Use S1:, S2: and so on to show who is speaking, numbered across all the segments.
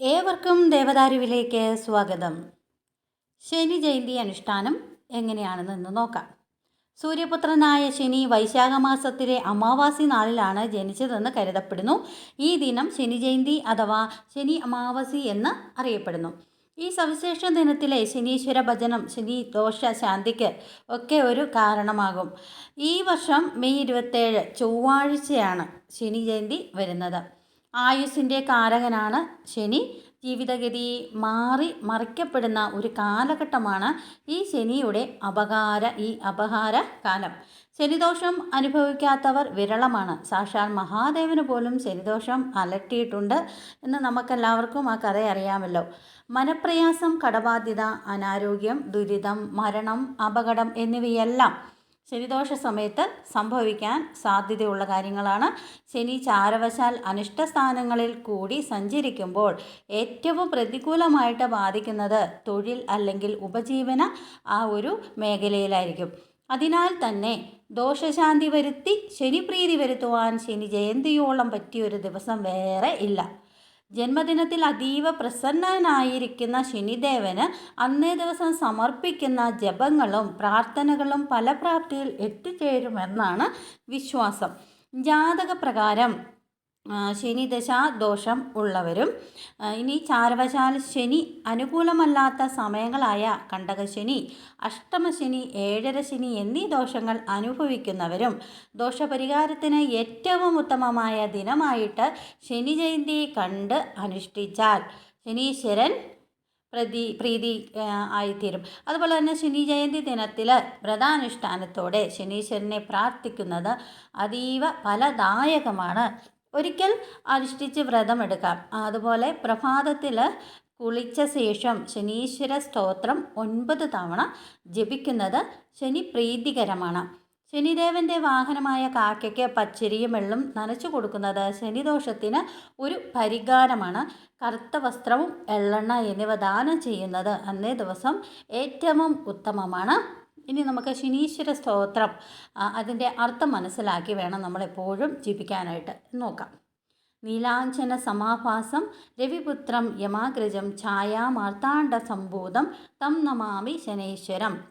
S1: ഏവർക്കും ദേവദാരുവിലേക്ക് സ്വാഗതം. ശനി ജയന്തി അനുഷ്ഠാനം എങ്ങനെയാണെന്ന് ഇന്ന് നോക്കാം. സൂര്യപുത്രനായ ശനി വൈശാഖ മാസത്തിലെ അമാവാസി നാളിലാണ് ജനിച്ചതെന്ന് കരുതപ്പെടുന്നു. ഈ ദിനം ശനി ജയന്തി അഥവാ ശനി അമാവാസി എന്ന് അറിയപ്പെടുന്നു. ഈ സവിശേഷ ദിനത്തിലെ ശനീശ്വര ഭജനം ശനി ദോഷ ശാന്തിക്ക് ഒക്കെ ഒരു കാരണമാകും. ഈ വർഷം മെയ് ഇരുപത്തേഴ് ചൊവ്വാഴ്ചയാണ് ശനി ജയന്തി വരുന്നത്. ആയുസ്സിന്റെ കാരകനാണ് ശനി. ജീവിതഗതി മാറി മറിക്കപ്പെടുന്ന ഒരു കാലഘട്ടമാണ് ഈ ശനിയുടെ അപകാര ഈ അപഹാര കാലം. ശനിദോഷം അനുഭവിക്കാത്തവർ വിരളമാണ്. സാക്ഷാൽ മഹാദേവന് പോലും ശനിദോഷം അലട്ടിയിട്ടുണ്ട് എന്ന് നമുക്കെല്ലാവർക്കും ആ കഥ അറിയാമല്ലോ. മനപ്രയാസം കടബാധ്യത അനാരോഗ്യം ദുരിതം മരണം അപകടം എന്നിവയെല്ലാം ശനിദോഷ സമയത്ത് സംഭവിക്കാൻ സാധ്യതയുള്ള കാര്യങ്ങളാണ്. ശനി ചാരവശാൽ അനിഷ്ടസ്ഥാനങ്ങളിൽ കൂടി സഞ്ചരിക്കുമ്പോൾ ഏറ്റവും പ്രതികൂലമായിട്ട് ബാധിക്കുന്നത് തൊഴിൽ അല്ലെങ്കിൽ ഉപജീവന ആ ഒരു മേഖലയിലായിരിക്കും. അതിനാൽ തന്നെ ദോഷശാന്തി വരുത്തി ശനിപ്രീതി വരുത്തുവാൻ ശനി ജയന്തിയോളം പറ്റിയൊരു ദിവസം വേറെ ഇല്ല. ജന്മദിനത്തിൽ അതീവ പ്രസന്നനായിരിക്കുന്ന ശനിദേവന് അന്നേ ദിവസം സമർപ്പിക്കുന്ന ജപങ്ങളും പ്രാർത്ഥനകളും ഫലപ്രാപ്തിയിൽ എത്തിച്ചേരുമെന്നാണ് വിശ്വാസം. ജാതകപ്രകാരം ശനി ദശാദോഷം ഉള്ളവരും ഇനി ചാരവശാൽ ശനി അനുകൂലമല്ലാത്ത സമയങ്ങളായ കണ്ടകശനി അഷ്ടമശനി ഏഴര ശനി എന്നീ ദോഷങ്ങൾ അനുഭവിക്കുന്നവരും ദോഷപരിഹാരത്തിന് ഏറ്റവും ഉത്തമമായ ദിനമായിട്ട് ശനി ജയന്തി കണ്ട് അനുഷ്ഠിച്ചാൽ ശനീശ്വരൻ പ്രതി പ്രീതി ആയിത്തീരും. അതുപോലെ തന്നെ ശനി ജയന്തി ദിനത്തിൽ വ്രതാനുഷ്ഠാനത്തോടെ ശനീശ്വരനെ പ്രാർത്ഥിക്കുന്നത് അതീവ ഫലദായകമാണ്. ഒരിക്കൽ അനുഷ്ഠിച്ച് വ്രതമെടുക്കാം അതുപോലെ പ്രഭാതത്തിൽ കുളിച്ച ശേഷം ശനീശ്വര സ്തോത്രം ഒൻപത് തവണ ജപിക്കുന്നത് ശനി പ്രീതികരമാണ്. ശനിദേവന്റെ വാഹനമായ കാക്കയ്ക്ക് പച്ചരിയും വെള്ളം നനച്ചു കൊടുക്കുന്നത് ശനിദോഷത്തിന് ഒരു പരിഹാരമാണ്. കറുത്ത വസ്ത്രവും എള്ളെണ്ണ എന്നിവ ദാനം ചെയ്യുന്നത് അന്നേ ദിവസം ഏറ്റവും ഉത്തമമാണ്. ഇനി നമുക്ക് ശനീശ്വര സ്തോത്രം അതിന്റെ അർത്ഥം മനസ്സിലാക്കി വേണം നമ്മളെപ്പോഴും ജീവിക്കാനായിട്ട്. നോക്കാം. നീലാഞ്ചന സമാഭാസം രവിപുത്രം യമാഗ്രജം ഛായാമാർത്താണ്ഡ സംഭൂതം തം നമാമി ശനേശ്വരം.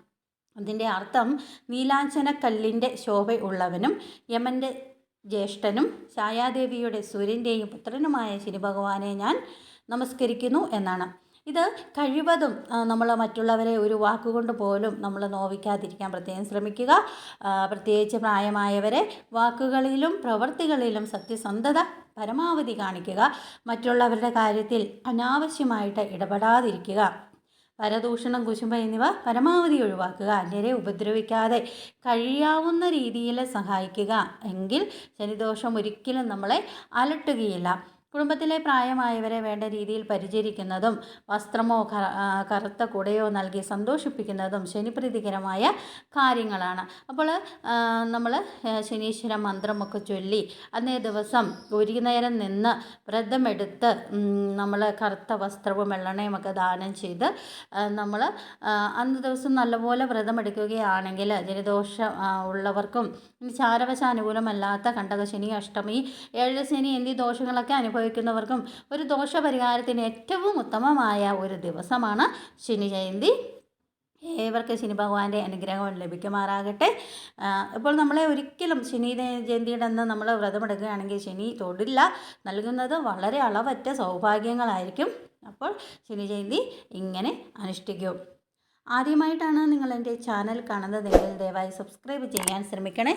S1: അതിന്റെ അർത്ഥം നീലാഞ്ചനക്കല്ലിന്റെ ശോഭയുള്ളവനും യമന്റെ ജ്യേഷ്ഠനും ഛായാദേവിയുടെ സൂര്യന്റെയും പുത്രനുമായ ശനി ഭഗവാനെ ഞാൻ നമസ്കരിക്കുന്നു എന്നാണ്. ഇത് കഴിവതും നമ്മൾ മറ്റുള്ളവരെ ഒരു വാക്കുകൊണ്ട് പോലും നമ്മൾ നോവിക്കാതിരിക്കാൻ പ്രത്യേകം ശ്രമിക്കുക. പ്രത്യേകിച്ച് പ്രായമായവരെ വാക്കുകളിലും പ്രവൃത്തികളിലും സത്യസന്ധത പരമാവധി കാണിക്കുക. മറ്റുള്ളവരുടെ കാര്യത്തിൽ അനാവശ്യമായിട്ട് ഇടപെടാതിരിക്കുക. പരദൂഷണം കുശുമ്പ എന്നിവ പരമാവധി ഒഴിവാക്കുക. അന്യരെ ഉപദ്രവിക്കാതെ കഴിയാവുന്ന രീതിയിൽ സഹായിക്കുക. എങ്കിൽ ശനിദോഷം ഒരിക്കലും നമ്മളെ അലട്ടുകയില്ല. കുടുംബത്തിലെ പ്രായമായവരെ വേണ്ട രീതിയിൽ പരിചരിക്കുന്നതും വസ്ത്രമോ കറുത്ത കുടയോ നൽകി സന്തോഷിപ്പിക്കുന്നതും ശനിപ്രീതികരമായ കാര്യങ്ങളാണ്. അപ്പോൾ നമ്മൾ ശനീശ്വര മന്ത്രമൊക്കെ ചൊല്ലി അന്നേ ദിവസം ഒരു നേരം നിന്ന് വ്രതമെടുത്ത് നമ്മൾ കറുത്ത വസ്ത്രവും വെള്ളണയുമൊക്കെ ദാനം ചെയ്ത് നമ്മൾ അന്ന് ദിവസം നല്ലപോലെ വ്രതമെടുക്കുകയാണെങ്കിൽ ജലദോഷം ഉള്ളവർക്കും ചാരവശ അനുകൂലമല്ലാത്ത കണ്ടകശനി അഷ്ടമി ഏഴ് ശനി എന്നീ ദോഷങ്ങളൊക്കെ അനുഭവിക്കും. അനുഭവിക്കുന്നവർക്കും ഒരു ദോഷപരിഹാരത്തിന് ഏറ്റവും ഉത്തമമായ ഒരു ദിവസമാണ് ശനി ജയന്തി. ഏവർക്കും ശനി ഭഗവാന്റെ അനുഗ്രഹം ലഭിക്കുമാറാകട്ടെ. ഇപ്പോൾ നമ്മളെ ഒരിക്കലും ശനി ജയന്തിയുടെ അന്ന് നമ്മൾ വ്രതമെടുക്കുകയാണെങ്കിൽ ശനി തൊടില്ല. നൽകുന്നത് വളരെ അളവറ്റ സൗഭാഗ്യങ്ങളായിരിക്കും. അപ്പോൾ ശനി ജയന്തി ഇങ്ങനെ അനുഷ്ഠിക്കും. ആദ്യമായിട്ടാണ് നിങ്ങൾ എന്റെ ചാനൽ കാണുന്നതെങ്കിൽ ദയവായി സബ്സ്ക്രൈബ് ചെയ്യാൻ ശ്രമിക്കണേ.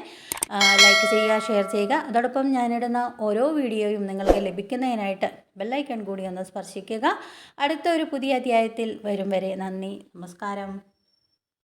S1: ലൈക്ക് ചെയ്യുക ഷെയർ ചെയ്യുക. അതോടൊപ്പം ഞാനിടുന്ന ഓരോ വീഡിയോയും നിങ്ങൾക്ക് ലഭിക്കുന്നതിനായിട്ട് ബെല്ലൈക്കൺ കൂടി ഒന്ന് സ്പർശിക്കുക. അടുത്ത ഒരു പുതിയ അധ്യായത്തിൽ വരും വരെ നന്ദി നമസ്കാരം.